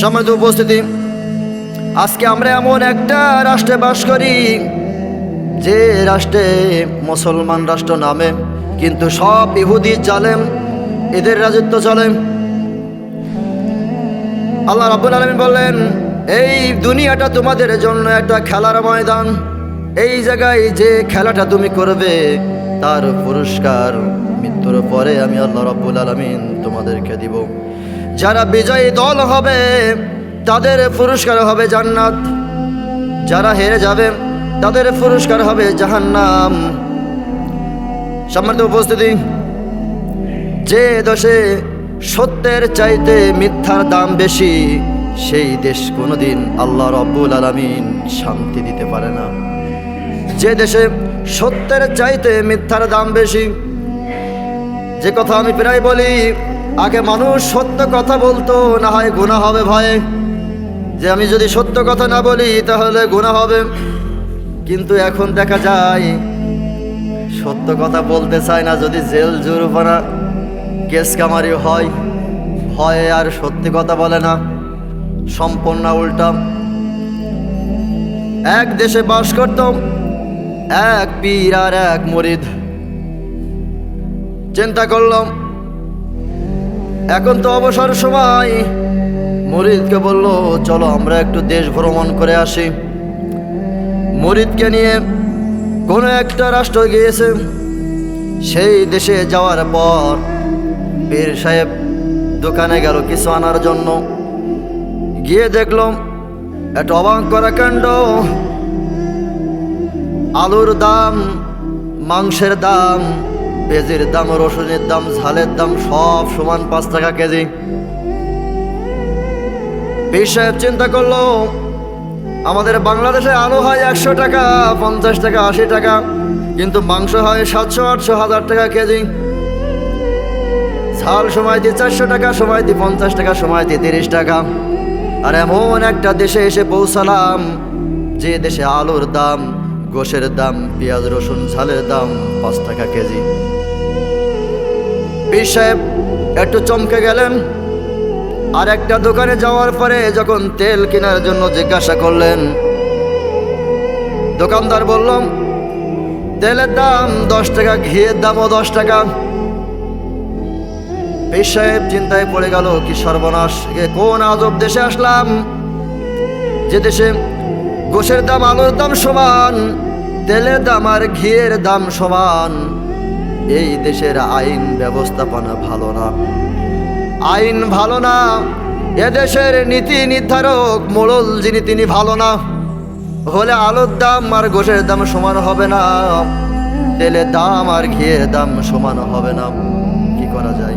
সম্মানিত উপস্থিতি, আজকে আমরা এমন একটা রাষ্ট্রে বাস করি, যে রাষ্ট্রে মুসলমান রাষ্ট্র নামে, কিন্তু সব ইহুদি জালেম, এদের রাজত্ব চলে। আল্লাহ রাব্বুল আলামিন বললেন, এই দুনিয়াটা তোমাদের জন্য একটা খেলার ময়দান। এই জায়গায় যে খেলাটা তুমি করবে, তার পুরস্কার মৃত্যুর পরে আমি আল্লাহ রাব্বুল আলামিন তোমাদেরকে দিব। যারা বিজয়ী দল হবে, তাদের পুরস্কার হবে জান্নাত। যারা হেরে যাবে, তাদের পুরস্কার হবে জাহান্নাম। সম্মানিত উপস্থিতি, যে দেশে সত্যের চাইতে মিথ্যার দাম বেশি, সেই দেশ কোনোদিন আল্লাহ রব্বুল আলামিন শান্তি দিতে পারে না। যে দেশে সত্যের চাইতে মিথ্যার দাম বেশি, যে কথা আমি প্রায় বলি আগে মানুষ সত্য কথা বলতো, না হয় গুণা হবে ভয়ে। যে আমি যদি সত্য কথা না বলি, তাহলে গুণা হবে। কিন্তু এখন দেখা যায়, সত্য কথা বলতে চায় না, যদি জেল জুরুপানা কেস কামারি হয়, ভয়ে আর সত্যি কথা বলে না। সম্পূর্ণ উল্টা। এক দেশে বাস করতাম, এক পীর আর এক মরিদ। চিন্তা করলাম এখন তো অবসর সময়। মরিদকে বলল, চলো, আমরা একটু দেশ ভ্রমণ করে আসি। মরিদকে নিয়ে কোনো একটা রাষ্ট্র গিয়েছে। সেই দেশে যাওয়ার পর পীর সাহেব দোকানে গেল কিছু আনার জন্য। গিয়ে দেখলাম একটা অবাক করা কাণ্ড। আলুর দাম, মাংসের দাম পেঁয়াজের দাম, রসুনের দাম, ঝালের দাম সব সমান পাঁচ টাকা কেজি। পীর সাহেব চিন্তা করল, আমাদের বাংলাদেশে আলু হয় একশো টাকা, পঞ্চাশ টাকা, আশি টাকা, কিন্তু মাংস হয় সাতশো, আটশো, হাজার টাকা কেজি। ঝাল সময় দিয়ে চারশো টাকা, সময় দিয়ে পঞ্চাশ টাকা, সময় দিয়ে তিরিশ টাকা। আর এমন একটা দেশে এসে পৌঁছালাম, যে দেশে আলুর দাম, গোশের দাম, পেঁয়াজ, রসুন, ঝালের দাম পাঁচ টাকা কেজি। পীর সাহেব, একটু চমকে গেলেন। আর একটা দোকানে যাওয়ার পরে যখন তেল কেনার জন্য জিজ্ঞাসা করলেন, দোকানদার বললাম তেলের দাম দশ টাকা, ঘিয়ের দামও দশ টাকা। পীর সাহেব চিন্তায় পড়ে গেল, কি সর্বনাশ কোন আজব দেশে আসলাম? যে দেশে গোশের দাম, আলুর দাম সমান, তেলের দাম আর ঘিয়ের দাম সমান। এই দেশের আইন ব্যবস্থাপনা ভালো না। আইন ভালো না এদেশের নীতি নির্ধারক মোড়ল যিনি তিনি ভালো না। হলে আলুর দাম আর গোশের দাম সমান হবে না। তেলের দাম আর ঘিয়ের দাম সমান হবে না। কি করা যায়?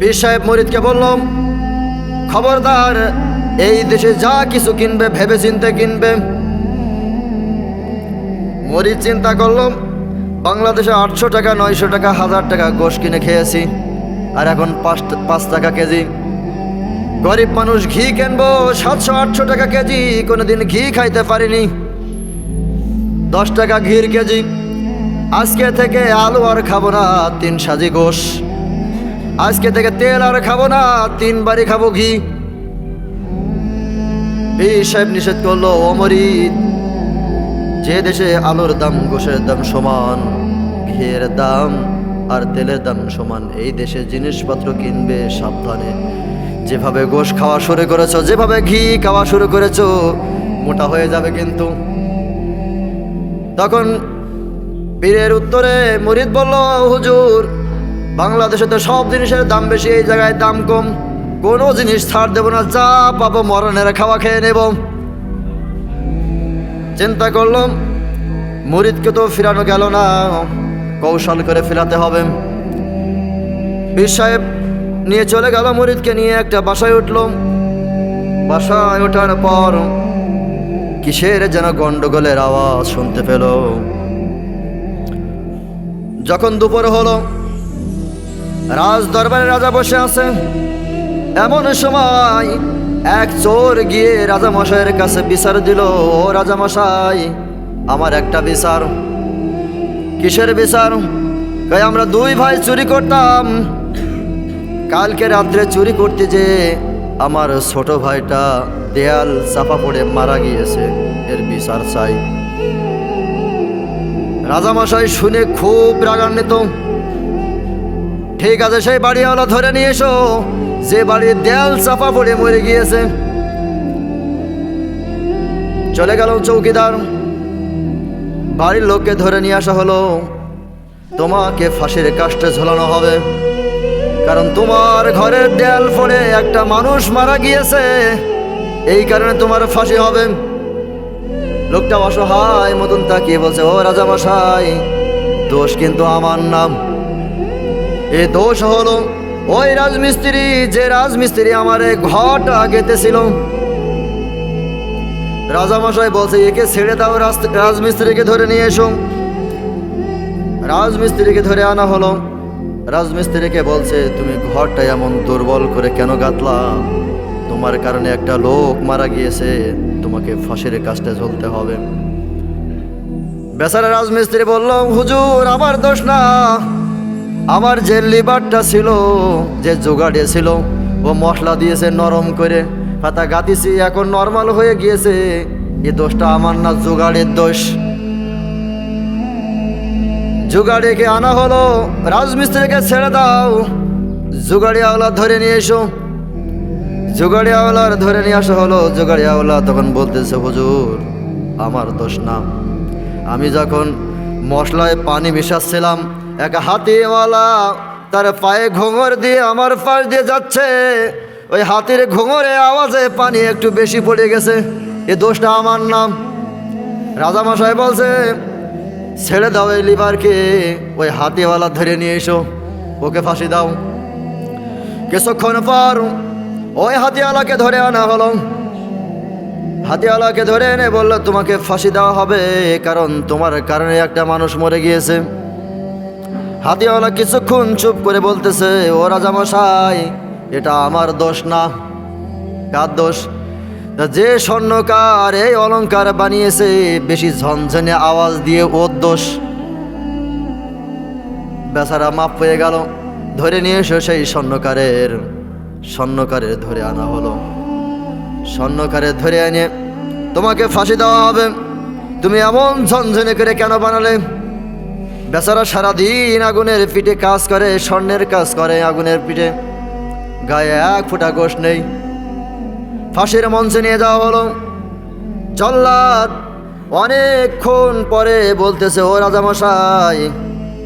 পীর সাহেব মরিদকে বললাম, খবরদার, এই দেশে যা কিছু কিনবে ভেবে চিনতে কিনবে। মরিদ চিন্তা করলাম, বাংলাদেশে আটশো টাকা, নয়শো টাকা, হাজার টাকা গোশ কিনে খেয়েছি। আর এখন পাঁচ পাঁচ টাকা কেজি। গরিব মানুষ ঘি কিনবো, সাতশো, আটশো টাকা কেজি, কোনোদিন ঘি খাইতে পারিনি। দশ টাকা ঘির কেজি। আজকে থেকে আলু আর খাব না, তিন সাজি গোশ। আজকে থেকে তেল আর খাব না, তিন বাড়ি খাব ঘি। পীর সাহেব নিষেধ করল অমরিত যে দেশে আলুর দাম গোশের দাম সমান ঘিয়ের দাম আর তেলের দাম সমান, এই দেশে জিনিসপত্র কিনবে সাবধানে। যেভাবে গোশ খাওয়া শুরু করেছ, যেভাবে ঘি খাওয়া শুরু করেছ, মোটা হয়ে যাবে কিন্তু। তখন পীরের উত্তরে মুরিদ বলল, হুজুর, বাংলাদেশে তো সব জিনিসের দাম বেশি, এই জায়গায় দাম কম। কোনো জিনিস ছাড় দেবো না, যা পাবো মরণের খাওয়া খেয়ে নেব। চিন্তা করলাম, মুরিদকে তো ফিরানো গেল না, কৌশল করে ফিরাতে হবে। পীর সাহেব নিয়ে চলে গেল মুরিদকে নিয়ে, একটা বাসায় উঠল। বাসায় ওঠার পর কিসের যেন গন্ডগোলের আওয়াজ শুনতে পেল। যখন দুপুর হলো রাজ দরবারে রাজা বসে আছে। এমন সময় এক চোর গিয়ে রাজামশাইয়ের কাছে বিচার দিল, ও রাজামশাই, আমার একটা বিচার। কিসের বিচার? কই, আমরা দুই ভাই চুরি করতাম। কালকে রাত্রে চুরি করতে যে আমার ছোট ভাইটা দেয়াল চাপা পড়ে মারা গিয়েছে, এর বিচার চাই। রাজামশাই শুনে খুব রাগান্বিত। ঠিক আছে, সেই বাড়িওয়ালা ধরে নিয়ে এসো। যে বাড়ির দেয়াল চাপা পড়ে মরে গিয়েছে। চলে গেল চৌকিদার। বাড়ির লোককে ধরে নিয়ে আসা হলো। তোমাকে ফাঁসির কাষ্টে ঝোলানো হবে। কারণ তোমার ঘরের দেয়াল পড়ে একটা মানুষ মারা গিয়েছে। এই কারণে তোমার ফাঁসি হবে। লোকটা অসহায় মতন তাকিয়ে বলছে, ও রাজামশাই, দোষ কিন্তু আমার নাম। এ দোষ হলো ওই রাজমিস্ত্রি, যে রাজমিস্ত্রি আমার ঘরটা গেতেছিল। রাজামশাই বলছে, একে ছেড়ে দাও, রাজ- রাজমিস্ত্রিকে ধরে নিয়ে এসো। রাজমিস্ত্রিকে ধরে আনা হলো। রাজমিস্ত্রিকে বলছে, তুমি ঘরটা এমন দুর্বল করে কেন গাতলা? তোমার কারণে একটা লোক মারা গিয়েছে। তোমাকে ফাঁসির কাজটা ঝুলতে হবে। বেচারা রাজমিস্ত্রি বলল, হুজুর, আমার দোষ না। আমার যে লিভারটা ছিল, যে জোগাড়ে ছিল, ও মশলা দিয়েছে নরম করে, পাতা গাতিছি এখন নর্মাল হয়ে গিয়েছে। এ দোষটা আমার না জোগাড়ের দোষ। জোগাড়িকে আনা হলো, রাজমিস্ত্রিকে ছেড়ে দাও। জোগাড়িয়াওয়ালা ধরে নিয়ে এসো। জোগাড়িয়াওয়ালার ধরে নিয়ে আসা হলো। জোগাড়িয়াওয়ালা তখন বলতেছে, হুজুর, আমার দোষ না। আমি যখন মশলায় পানি মিশাচ্ছিলাম এক হাতিওয়ালা তার পায়ে ঘোঙর দিয়ে আমার পাশ দিয়ে যাচ্ছে। ওই হাতির ঘোঙরে আওয়াজে পানি একটু বেশি পড়ে গেছে। এ দোষটা আমার নাম। রাজামশাই বলছে, ছেড়ে দাও এই লিভারকে, ওই হাতিওয়ালা ধরে নিয়ে এসো, ওকে ফাঁসি দাও। কিছুক্ষণ পর ওই হাতিওয়ালাকে ধরে আনা হলো। হাতিওয়ালাকে ধরে এনে বলল, তোমাকে ফাঁসি দেওয়া হবে, কারণ তোমার কারণে একটা মানুষ মরে গিয়েছে। হাতিওয়ালা কিছুক্ষণ চুপ করে বলতেছে, ও রাজামশাই, এটা আমার দোষ না। কার দোষ? যে স্বর্ণকার এই অলংকার বানিয়েছে, বেশি ঝনঝনে আওয়াজ দিয়ে ওর দোষ। বেচারা মাপ পেয়ে গেল, ধরে নিয়ে এসো সেই স্বর্ণকারের স্বর্ণকারের ধরে আনা হলো। স্বর্ণকারের ধরে এনে তোমাকে ফাঁসি দেওয়া হবে। তুমি এমন ঝনঝনে করে কেন বানালে? বেচারা সারাদিন আগুনের পিঠে কাজ করে, স্বর্ণের কাজ করে আগুনের পিঠে। গায়ে এক ফুটা গোশ নেই। ফাঁসির মঞ্চে নিয়ে যাওয়া হলো। জল্লাদ অনেকক্ষণ পরে বলতেছে, ও রাজামশাই,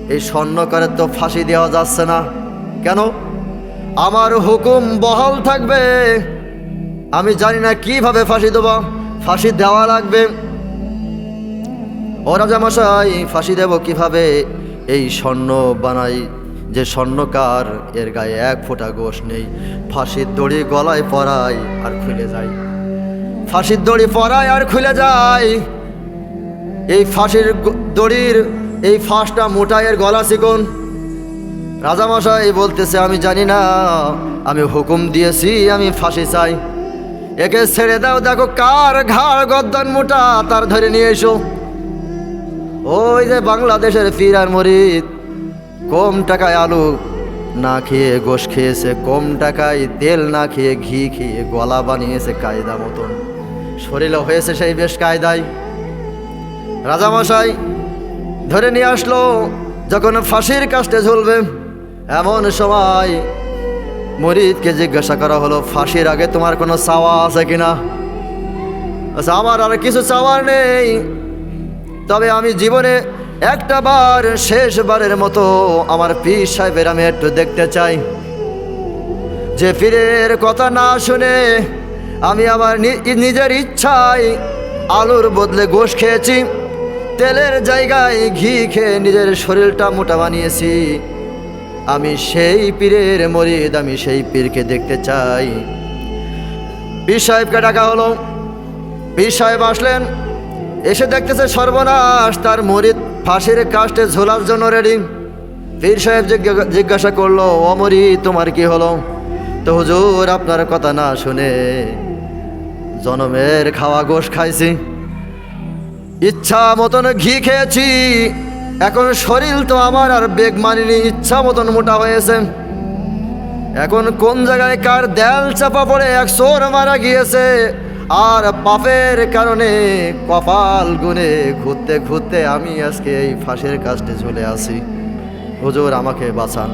এই স্বর্ণকারের তো ফাঁসি দেওয়া যাচ্ছে না। কেন? আমার হুকুম বহাল থাকবে। আমি জানি না কীভাবে ফাঁসি দেবো। ফাঁসি দেওয়া লাগবে। ও রাজামশাই, ফাঁসি দেব কীভাবে? এই স্বর্ণ বানাই যে স্বর্ণকার, এর গায়ে এক ফোঁটা গোষ নেই। ফাঁসির দড়ি গলায় পরায় আর খুলে যায়। ফাঁসির দড়ি পরায় আর খুলে যায়। এই ফাঁসির দড়ির এই ফাঁসটা মোটায়ের গলা চিকন। রাজামশাই বলতেছে, আমি জানি না, আমি হুকুম দিয়েছি, আমি ফাঁসি চাই। একে ছেড়ে দাও, দেখো কার ঘাড় গদ্দন মোটা, তার ধরে নিয়ে এসো। ওই যে বাংলাদেশের ফিরার মরিদ, কম টাকায় আলু না খেয়ে গোশ খেয়েছে, কম টাকায় তেল না খেয়ে ঘি খেয়ে গলা বানিয়েছে কায়দা মতন। শরীরে হয়েছে সেই বেশ কায়দায় রাজামশাই, ধরে নিয়ে আসলো, যখন ফাঁসির কাস্টে ঝুলবে, এমন সময় মরিদকে জিজ্ঞাসা করা হলো, ফাঁসির আগে তোমার কোনো চাওয়া আছে কিনা? আচ্ছা আমার আর কিছু চাওয়ার নেই। তবে আমি জীবনে একটা বার শেষবারের মতো আমার পীর সাহেবের আমি একটু দেখতে চাই। যে পীরের কথা না শুনে আমি আমার নিজের ইচ্ছায় আলুর বদলে গোশ খেয়েছি, তেলের জায়গায় ঘি খেয়ে নিজের শরীরটা মোটা বানিয়েছি। আমি সেই পীরের মরিদ, আমি সেই পীরকে দেখতে চাই। পীর সাহেবকে ডাকা হলো। পীর সাহেব আসলেন। এসে দেখতেছে সর্বনাশ, তার মরিদ ফাঁসির কাস্টে ঝোলার জন্য রেডি পীর সাহেব জিজ্ঞা- জিজ্ঞাসা করল অমরি তোমার কি হলো? তো হুজুর, আপনার কথা না শুনে জনমের খাওয়া গোশ খাইছি। ইচ্ছা মতন ঘি খেয়েছি, এখন শরীর তো আমার আর বেগ মানিনি ইচ্ছা মতন মোটা হয়েছে। এখন কোন জায়গায় কার দেয়াল চাপা পড়ে এক সোর মারা গিয়েছে আর পাপের কারণে কপাল গুনে ঘুরতে ঘুরতে আমি আজকে এই ফাঁসের কাজটে চলে আসি। হুজুর, আমাকে বাঁচান।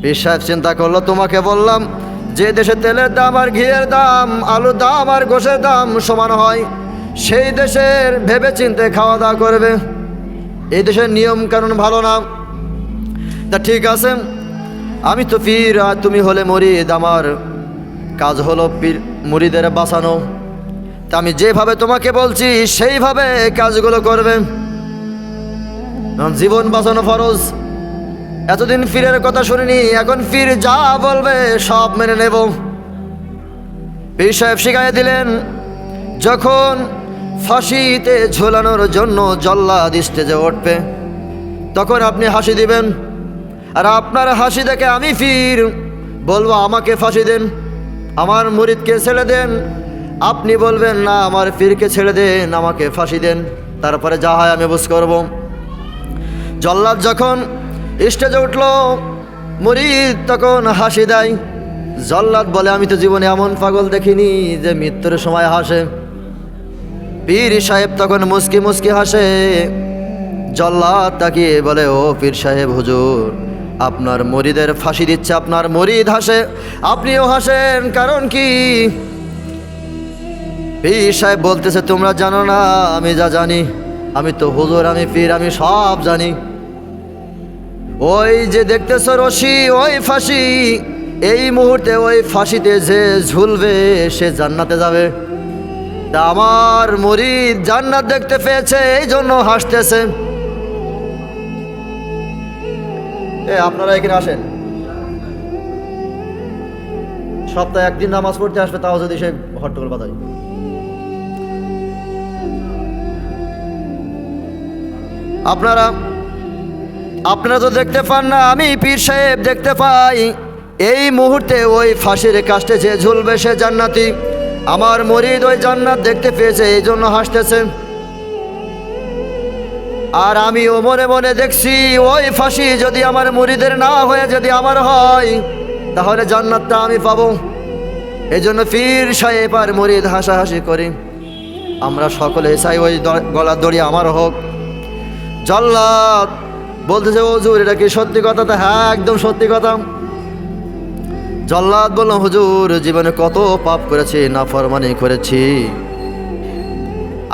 বিশ্বাস চিন্তা করল, তোমাকে বললাম, যে দেশে তেলের দাম আর ঘিয়ের দাম, আলুর দাম আর গোশের দাম সমান হয়, সেই দেশের ভেবে চিনতে খাওয়া দাওয়া করবে। এই দেশের নিয়ম কানুন ভালো না। তা ঠিক আছে, আমি তো পীর আর তুমি হলে মরিদ। আমার কাজ হলো পীর মুরিদের বাঁচানো। তা আমি যেভাবে তোমাকে বলছি, সেইভাবে কাজগুলো করবে। জীবন বাঁচানো ফরজ। এতদিন ফিরের কথা শুনিনি, এখন ফির যা বলবে সব মেনে নেব। পীর সাহেব শিখাই দিলেন, যখন ফাঁসিতে ঝোলানোর জন্য জল্লা জল্লাদ স্টেজে উঠবে, তখন আপনি হাসি দিবেন। আর আপনার হাসি দেখে আমি ফির বলব, আমাকে ফাঁসি দেন, আমার মুরিদকে ছেড়ে দেন আপনি বলবেন, না, আমার ফিরকে ছেড়ে দেন, আমাকে ফাঁসি দেন। তারপরে যা হয় আমি বুঝ করব। জল্লাদ যখন স্টেজে উঠল, মরিদ তখন হাসি দেয়। জল্লাদ বলে, আমি তো জীবনে এমন পাগল দেখিনি যে মৃত্যুর সময় হাসে। পীর সাহেব তখন মুসকি মুসকি হাসে। জল্লাদ তাকিয়ে বলে, ও পীর সাহেব, হুজুর, আপনার মরিদের ফাঁসি দিচ্ছে, আপনার মরিদ হাসে। আপনিও হাসেন, কারণ কি? পীর সাহেব বলতেছে, তোমরা জানো না, আমি যা জানি, আমি তো হুজুর, আমি পীর, আমি সব জানি। ওই যে দেখতেছ রশি, ওই ফাঁসি, এই মুহূর্তে ওই ফাঁসিতে যে ঝুলবে, সে জান্নাতে যাবে। তা আমার মরিদ জান্নাত দেখতে পেয়েছে এই জন্য হাসতেছে। এ, আপনারা এখানে আসেন। সপ্তাহে একদিন নামাজ পড়তে আসবে, তাও যদি সে হট্টগোল বাজায়। আপনারা আপনারা তো দেখতে পান না, আমি পীর সাহেব দেখতে পাই। এই মুহূর্তে ওই ফাঁসির কাস্টে যে ঝুলবে সে জান্নাতি। আমার মরিদ ওই জান্নাত দেখতে পেয়েছে, এই জন্য হাসতেছে। আর আমিও মনে মনে দেখছি, ওই ফাঁসি যদি আমার মুরিদের না হয়ে যদি আমার হয়, তাহলে জান্নাতটা আমি পাবো। এই জন্য পীর সাহেব আর মুরিদ হাসাহাসি করি। আমরা সকলে চাই ওই গলার দড়ি আমার হোক। জল্লাদ। বলতেছে হুজুর, এটা কি সত্যি কথা? তা হ্যাঁ একদম সত্যি কথা। জল্লাদ বললাম, হুজুর, জীবনে কত পাপ করেছি, নাফরমানি করেছি।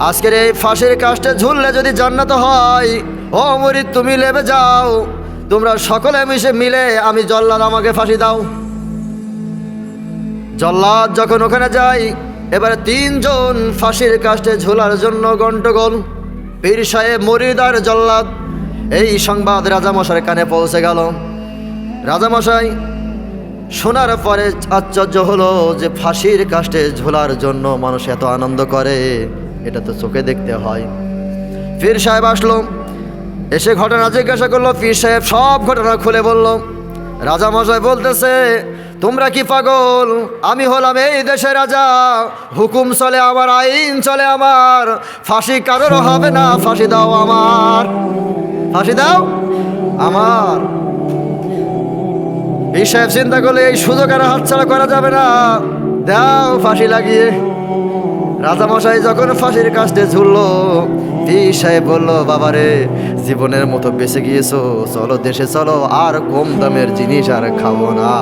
আজকের এই ফাঁসির কাজটা ঝুললে যদি জান্নাত হয়, ও মরিদ তুমি লেবে যাও। তোমরা সকলে মিশে মিলে আমি জল্লাদ আমাকে ফাঁসি দাও। জল্লাদ যখন ওখানে যাই এবারে তিনজন ফাঁসির কাস্টে ঝোলার জন্য গন্ডগোল। পীর সাহেব মরিদ আর জল্লাদ। এই সংবাদ রাজামশার কানে পৌঁছে গেল। রাজামশাই, শোনার পরে আশ্চর্য হলো যে ফাঁসির কাষ্টে ঝোলার জন্য মানুষ এত আনন্দ করে, এটা তো চোখে দেখতে হয়। পীর সাহেব আসলো, এসে ঘটনা জিজ্ঞাসা করল, পীর সাহেব সব ঘটনা খুলে বলল। রাজামশাই বলতেছে তোমরা কি পাগল? আমি হলাম এই দেশের রাজা। হুকুম চলে আমার, আইন চলে আমার। ফাঁসি কারোর হবে না, ফাঁসি দাও আমার। ফাঁসি দাও আমার। এই সাহেব চিন্তা করলে এই সুযোগ আর হাতছাড়া করা যাবে না। দাও ফাঁসি লাগিয়ে। রাজামশাই যখন ফাঁসির কাজতে ঝুললো এই সাহেব বলল, বাবারে, জীবনের মতো বেঁচে গিয়েছো। চলো দেশে চলো, আর কম দামের জিনিস আর খাব না।